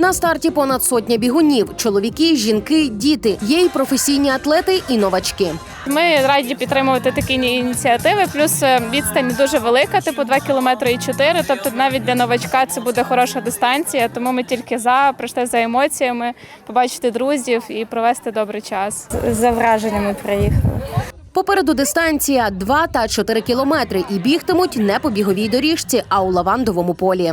На старті понад сотня бігунів: чоловіки, жінки, діти. Є й професійні атлети і новачки. Ми раді підтримувати такі ініціативи. Плюс е, відстань дуже велика, типу 2 кілометри і 4. Тобто навіть для новачка це буде хороша дистанція. Тому ми тільки за прийшли за емоціями, побачити друзів і провести добрий час. За враженнями приїхали. Попереду дистанція 2 та 4 кілометри і бігтимуть не по біговій доріжці, а у лавандовому полі.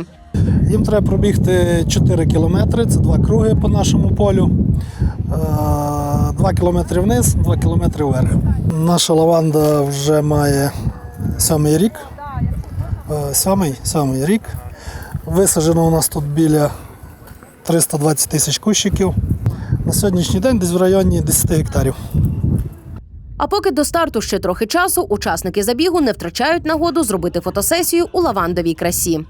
Їм треба пробігти 4 кілометри, це два круги по нашому полю. 2 кілометри вниз, 2 кілометри вверх. Наша лаванда вже має сьомий рік. Е, Сьомий, сьомий рік. Висаджено у нас тут біля 320 тисяч кущиків. На сьогоднішній день десь в районі 10 гектарів. А поки до старту ще трохи часу, учасники забігу не втрачають нагоду зробити фотосесію у лавандовій красі.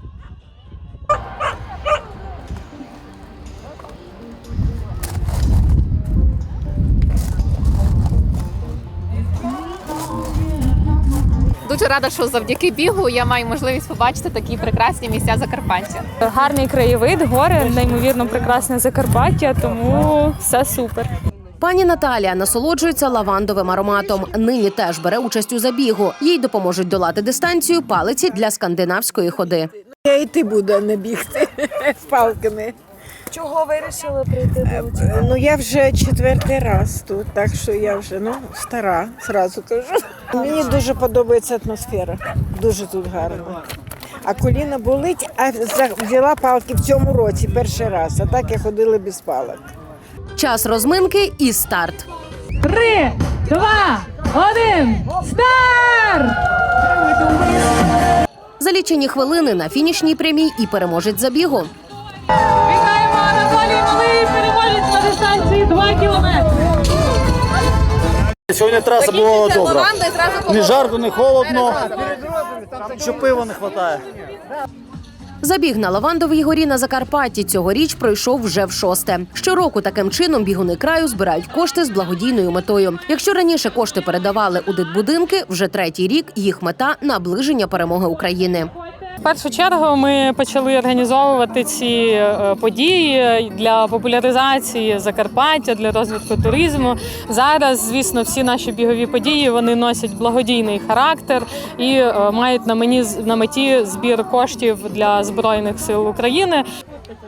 Дуже рада, що завдяки бігу я маю можливість побачити такі прекрасні місця Закарпаття. Гарний краєвид, гори, неймовірно прекрасне Закарпаття, тому все супер. Пані Наталія насолоджується лавандовим ароматом. Нині теж бере участь у забігу. Їй допоможуть долати дистанцію палиці для скандинавської ходи. Я йти буду, а не бігти з палками. Чого вирішили прийти до Ну я вже четвертий раз тут, так що я вже ну стара, зразу кажу. Мені дуже подобається атмосфера, дуже тут гарно. А коліна болить, а взяла палки в цьому році перший раз. А так я ходила без палок. Час розминки і старт. Три, два, один, старт! За лічені хвилини на фінішній прямій і переможець забігу. Сьогодні траса була добра. Ні жарко, ні холодно. Що пива не вистачає. Забіг на Лавандовій горі на Закарпатті цьогоріч пройшов вже в шосте. Щороку таким чином бігуни краю збирають кошти з благодійною метою. Якщо раніше кошти передавали у дитбудинки, вже третій рік їх мета наближення перемоги України. В першу чергу ми почали організовувати ці е, події для популяризації Закарпаття, для розвитку туризму. Зараз, звісно, всі наші бігові події вони носять благодійний характер і е, мають на мені на меті збір коштів для збройних сил України.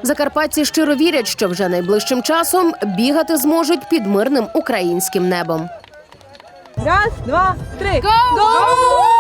Закарпатці щиро вірять, що вже найближчим часом бігати зможуть під мирним українським небом. Раз, два, три. Го!